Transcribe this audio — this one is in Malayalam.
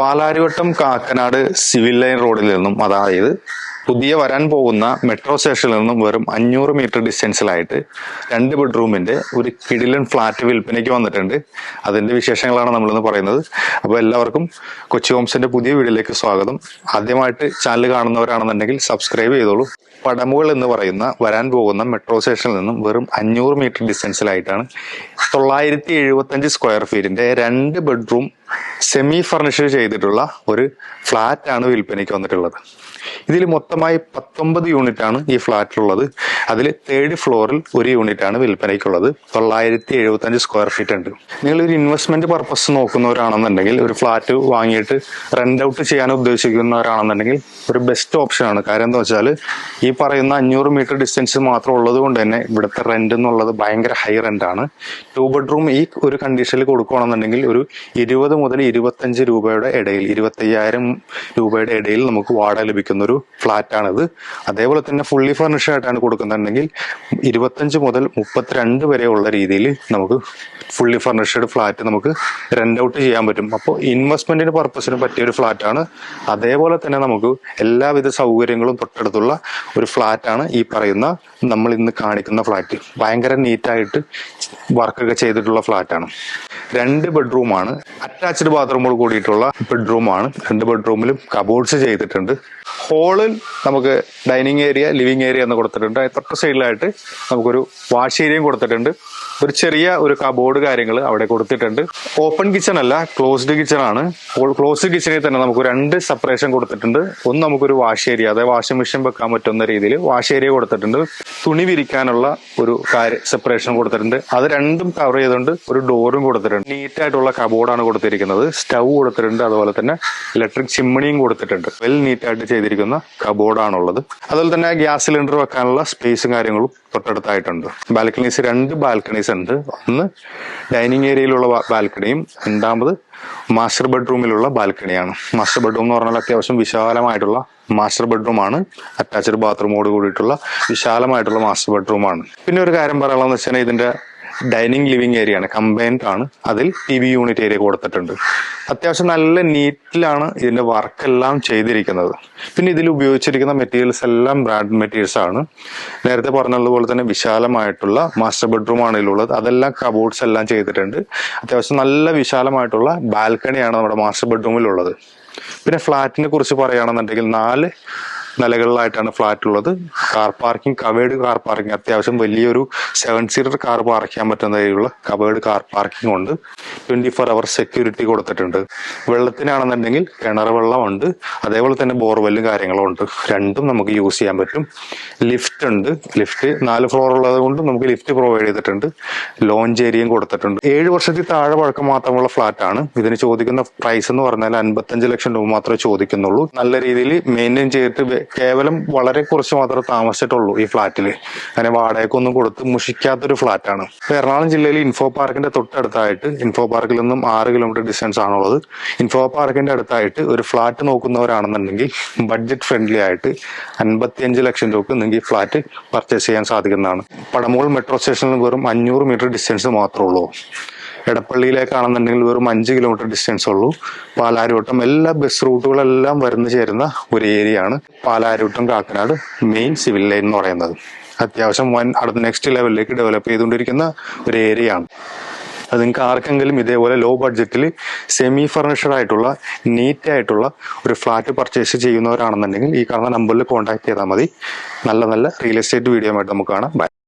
പാലാരിവട്ടം കാക്കനാട് സിവിൽ ലൈൻ റോഡിൽ നിന്നും അതായത് പുതിയ വരാൻ പോകുന്ന മെട്രോ സ്റ്റേഷനിൽ നിന്നും വെറും അഞ്ഞൂറ് മീറ്റർ ഡിസ്റ്റൻസിലായിട്ട് രണ്ട് ബെഡ്റൂമിന്റെ ഒരു കിടിലൻ ഫ്ലാറ്റ് വിൽപ്പനയ്ക്ക് വന്നിട്ടുണ്ട്. അതിന്റെ വിശേഷങ്ങളാണ് നമ്മളിന്ന് പറയുന്നത്. അപ്പോൾ എല്ലാവർക്കും കൊച്ചി ഹോംസിന്റെ പുതിയ വീഡിയോയിലേക്ക് സ്വാഗതം. ആദ്യമായിട്ട് ചാനൽ കാണുന്നവരാണെന്നുണ്ടെങ്കിൽ സബ്സ്ക്രൈബ് ചെയ്തോളൂ. പടമുകൾ എന്ന് പറയുന്ന വരാൻ പോകുന്ന മെട്രോ സ്റ്റേഷനിൽ നിന്നും വെറും അഞ്ഞൂറ് മീറ്റർ ഡിസ്റ്റൻസിലായിട്ടാണ് തൊള്ളായിരത്തി എഴുപത്തഞ്ച് സ്ക്വയർ ഫീറ്റിന്റെ രണ്ട് ബെഡ്റൂം സെമി ഫർണിഷ് ചെയ്തിട്ടുള്ള ഒരു ഫ്ലാറ്റ് ആണ് വിൽപ്പനയ്ക്ക് വന്നിട്ടുള്ളത്. ഇതിൽ മൊത്തമായി പത്തൊമ്പത് യൂണിറ്റ് ആണ് ഈ ഫ്ലാറ്റിലുള്ളത്. അതിൽ തേർഡ് ഫ്ലോറിൽ ഒരു യൂണിറ്റ് ആണ് വിൽപ്പനയ്ക്കുള്ളത്. തൊള്ളായിരത്തി എഴുപത്തി അഞ്ച് സ്ക്വയർ ഫീറ്റ് ഉണ്ട്. നിങ്ങൾ ഒരു ഇൻവെസ്റ്റ്മെന്റ് പർപ്പസ് നോക്കുന്നവരാണെന്നുണ്ടെങ്കിൽ ഒരു ഫ്ലാറ്റ് വാങ്ങിയിട്ട് റെന്റ് ഔട്ട് ചെയ്യാൻ ഉദ്ദേശിക്കുന്നവരാണെന്നുണ്ടെങ്കിൽ ഒരു ബെസ്റ്റ് ഓപ്ഷൻ ആണ്. കാര്യം എന്താ വെച്ചാൽ ഈ പറയുന്ന അഞ്ഞൂറ് മീറ്റർ ഡിസ്റ്റൻസ് മാത്രം ഉള്ളത് കൊണ്ട് തന്നെ ഇവിടുത്തെ റെന്റ് എന്നുള്ളത് ഭയങ്കര ഹൈ റെന്റ് ആണ്. ടു ബെഡ്റൂം ഈ ഒരു കണ്ടീഷനിൽ കൊടുക്കുകയാണെന്നുണ്ടെങ്കിൽ ഒരു ഇരുപത് മുതൽ ഇരുപത്തഞ്ച് രൂപയുടെ ഇടയിൽ ഇരുപത്തയ്യായിരം രൂപയുടെ ഇടയിൽ നമുക്ക് വാടക ലഭിക്കുന്ന ഒരു ഫ്ലാറ്റ് ആണിത് അതേപോലെ തന്നെ ഫുള്ളി ഫർണിഷ്ഡ് ആയിട്ടാണ് കൊടുക്കുന്നുണ്ടെങ്കിൽ ഇരുപത്തഞ്ച് മുതൽ മുപ്പത്തിരണ്ട് വരെ ഉള്ള രീതിയിൽ നമുക്ക് ഫുള്ളി ഫർണിഷ്ഡ് ഫ്ലാറ്റ് നമുക്ക് റെന്റ് ഔട്ട് ചെയ്യാൻ പറ്റും. അപ്പോൾ ഇൻവെസ്റ്റ്മെന്റിന് പർപ്പസിന് പറ്റിയ ഒരു ഫ്ലാറ്റ് ആണ് അതേപോലെ തന്നെ നമുക്ക് എല്ലാവിധ സൗകര്യങ്ങളും തൊട്ടടുത്തുള്ള ഒരു ഫ്ലാറ്റ് ആണ് ഈ പറയുന്ന നമ്മൾ ഇന്ന് കാണിക്കുന്ന ഫ്ലാറ്റ് ഭയങ്കര നീറ്റായിട്ട് വർക്കൊക്കെ ചെയ്തിട്ടുള്ള ഫ്ലാറ്റ് ആണ് രണ്ട് ബെഡ്റൂമാണ് അറ്റാച്ച്ഡ് ബാത്റൂമോട് കൂടിയിട്ടുള്ള ബെഡ്റൂമാണ് രണ്ട് ബെഡ്റൂമിലും കബോർഡ്സ് ചെയ്തിട്ടുണ്ട്. ഹോളിൽ നമുക്ക് ഡൈനിങ് ഏരിയ ലിവിങ് ഏരിയ എന്ന് കൊടുത്തിട്ടുണ്ട്. തൊട്ട് സൈഡിലായിട്ട് നമുക്കൊരു വാഷ് ഏരിയയും കൊടുത്തിട്ടുണ്ട്. ഒരു ചെറിയ ഒരു കബോർഡ് കാര്യങ്ങൾ അവിടെ കൊടുത്തിട്ടുണ്ട്. ഓപ്പൺ കിച്ചൺ അല്ല ക്ലോസ്ഡ് കിച്ചൺ ആണ്. ക്ലോസ്ഡ് കിച്ചണിൽ തന്നെ നമുക്ക് രണ്ട് സെപ്പറേഷൻ കൊടുത്തിട്ടുണ്ട്. ഒന്ന് നമുക്കൊരു വാഷ് ഏരിയ അതായത് വാഷിംഗ് മെഷീൻ വെക്കാൻ പറ്റുന്ന രീതിയിൽ വാഷ് ഏരിയ കൊടുത്തിട്ടുണ്ട്. തുണി വിരിക്കാനുള്ള ഒരു സെപ്പറേഷൻ കൊടുത്തിട്ടുണ്ട്. അത് രണ്ടും കവർ ചെയ്തുകൊണ്ട് ഒരു ഡോറും കൊടുത്തിട്ടുണ്ട്. നീറ്റ് ആയിട്ടുള്ള കബോർഡാണ് കൊടുത്തിരിക്കുന്നത്. സ്റ്റൗ കൊടുത്തിട്ടുണ്ട്. അതുപോലെ തന്നെ ഇലക്ട്രിക് ചിമ്മിണിയും കൊടുത്തിട്ടുണ്ട്. വെൽ നീറ്റ് ആയിട്ട് ചെയ്തിരിക്കുന്ന കബോർഡാണുള്ളത് അതുപോലെ തന്നെ ഗ്യാസ് സിലിണ്ടർ വെക്കാനുള്ള സ്പേസും കാര്യങ്ങളും തൊട്ടടുത്തായിട്ടുണ്ട്. ബാൽക്കണീസ് രണ്ട് ബാൽക്കണീസ് ഉണ്ട്. ഒന്ന് ഡൈനിങ് ഏരിയയിലുള്ള ബാൽക്കണിയും രണ്ടാമത് മാസ്റ്റർ ബെഡ്റൂമിലുള്ള ബാൽക്കണിയാണ്. മാസ്റ്റർ ബെഡ്റൂം എന്ന് പറഞ്ഞാൽ അത്യാവശ്യം വിശാലമായിട്ടുള്ള മാസ്റ്റർ ബെഡ്റൂമാണ് അറ്റാച്ച്ഡ് ബാത്റൂമോട് കൂടിയിട്ടുള്ള വിശാലമായിട്ടുള്ള മാസ്റ്റർ ബെഡ്റൂമാണ് പിന്നെ ഒരു കാര്യം പറയാനുള്ളതെന്ന് വെച്ചാൽ ഇതിന്റെ ഡൈനിങ് ലിവിങ് ഏരിയ ആണ് കമ്പൈൻഡ് ആണ്. അതിൽ ടി വി യൂണിറ്റ് ഏരിയ കൊടുത്തിട്ടുണ്ട്. അത്യാവശ്യം നല്ല നീറ്റിലാണ് ഇതിന്റെ വർക്ക് എല്ലാം ചെയ്തിരിക്കുന്നത്. പിന്നെ ഇതിൽ ഉപയോഗിച്ചിരിക്കുന്ന മെറ്റീരിയൽസ് എല്ലാം ബ്രാൻഡ് മെറ്റീരിയൽസ് ആണ്. നേരത്തെ പറഞ്ഞതുപോലെ തന്നെ വിശാലമായിട്ടുള്ള മാസ്റ്റർ ബെഡ്റൂം ആണ് ഇതിലുള്ളത്. അതെല്ലാം കബോർഡ്സ് എല്ലാം ചെയ്തിട്ടുണ്ട്. അത്യാവശ്യം നല്ല വിശാലമായിട്ടുള്ള ബാൽക്കണിയാണ് നമ്മുടെ മാസ്റ്റർ ബെഡ്റൂമിലുള്ളത് പിന്നെ ഫ്ലാറ്റിനെ കുറിച്ച് പറയുകയാണെന്നുണ്ടെങ്കിൽ നാല് നിലകളിലായിട്ടാണ് ഫ്ലാറ്റ് ഉള്ളത്. Car parking covered car parking അത്യാവശ്യം വലിയൊരു സെവൻ സീറ്റർ കാർ പാർക്ക് ചെയ്യാൻ പറ്റുന്ന രീതിയിലുള്ള കവേഡ് കാർ പാർക്കിംഗ് ഉണ്ട്. ട്വന്റി ഫോർ അവർ സെക്യൂരിറ്റി കൊടുത്തിട്ടുണ്ട്. വെള്ളത്തിനാണെന്നുണ്ടെങ്കിൽ കിണർ വെള്ളമുണ്ട്. അതേപോലെ തന്നെ ബോർവെല്ലും കാര്യങ്ങളും ഉണ്ട്. രണ്ടും നമുക്ക് യൂസ് ചെയ്യാൻ പറ്റും. ലിഫ്റ്റ് ഉണ്ട്. ലിഫ്റ്റ് നാല് ഫ്ലോർ ഉള്ളത് കൊണ്ട് നമുക്ക് ലിഫ്റ്റ് പ്രൊവൈഡ് ചെയ്തിട്ടുണ്ട്. ലോഞ്ച് ഏരിയയും കൊടുത്തിട്ടുണ്ട്. ഏഴ് വർഷത്തിൽ താഴെ പഴക്കം മാത്രമുള്ള ഫ്ലാറ്റ് ആണ്. ഇതിന് ചോദിക്കുന്ന പ്രൈസ് എന്ന് പറഞ്ഞാൽ അൻപത്തഞ്ച് ലക്ഷം രൂപ മാത്രമേ ചോദിക്കുന്നുള്ളൂ. നല്ല രീതിയിൽ മെയിന്റെയിൻ ചെയ്തിട്ട് കേവലം വളരെ കുറച്ച് മാത്രമേ താമസിച്ചിട്ടുള്ളൂ ഈ ഫ്ലാറ്റിൽ അങ്ങനെ വാടകയ്ക്കൊന്നും കൊടുത്ത് മുഷിക്കാത്തൊരു ഇപ്പൊ എറണാകുളം ജില്ലയിൽ ഇൻഫോ പാർക്കിന്റെ തൊട്ടടുത്തായിട്ട് ഇൻഫോ പാർക്കിൽ നിന്നും ആറ് കിലോമീറ്റർ ഡിസ്റ്റൻസ് ആണുള്ളത്. ഇൻഫോ പാർക്കിന്റെ അടുത്തായിട്ട് ഒരു ഫ്ലാറ്റ് നോക്കുന്നവരാണെന്നുണ്ടെങ്കിൽ ബഡ്ജറ്റ് ഫ്രണ്ട്ലി ആയിട്ട് അൻപത്തിയഞ്ച് ലക്ഷം രൂപക്ക് നിങ്ങൾക്ക് ഈ ഫ്ളാറ്റ് പർച്ചേസ് ചെയ്യാൻ സാധിക്കുന്നതാണ്. പടമുകൾ മെട്രോ സ്റ്റേഷനിൽ വെറും അഞ്ഞൂറ് മീറ്റർ ഡിസ്റ്റൻസ് മാത്രമേ ഉള്ളൂ. എടപ്പള്ളിയിലേക്കാണെന്നുണ്ടെങ്കിൽ വെറും അഞ്ച് കിലോമീറ്റർ ഡിസ്റ്റൻസ് ഉള്ളൂ. പാലാരിവട്ടം എല്ലാ ബസ് റൂട്ടുകളെല്ലാം വരുന്നു ചേരുന്ന ഒരു ഏരിയ ആണ് Palarivattam Kakkanad main civil line എന്ന് പറയുന്നത്. അത്യാവശ്യം വൻ അടുത്ത നെക്സ്റ്റ് ലെവലിലേക്ക് ഡെവലപ്പ് ചെയ്തുകൊണ്ടിരിക്കുന്ന ഒരു ഏരിയ ആണ്. അത് നിങ്ങൾക്ക് ആർക്കെങ്കിലും ഇതേപോലെ ലോ ബഡ്ജറ്റിൽ സെമി ഫർണിഷ്ഡ് ആയിട്ടുള്ള നീറ്റ് ആയിട്ടുള്ള ഒരു ഫ്ലാറ്റ് പർച്ചേസ് ചെയ്യുന്നവരാണെന്നുണ്ടെങ്കിൽ ഈ കാണുന്ന നമ്പറിൽ കോൺടാക്ട് ചെയ്താൽ മതി. നല്ല നല്ല റിയൽ എസ്റ്റേറ്റ് വീഡിയോ ആയിട്ട് നമുക്ക് കാണാം. ബൈ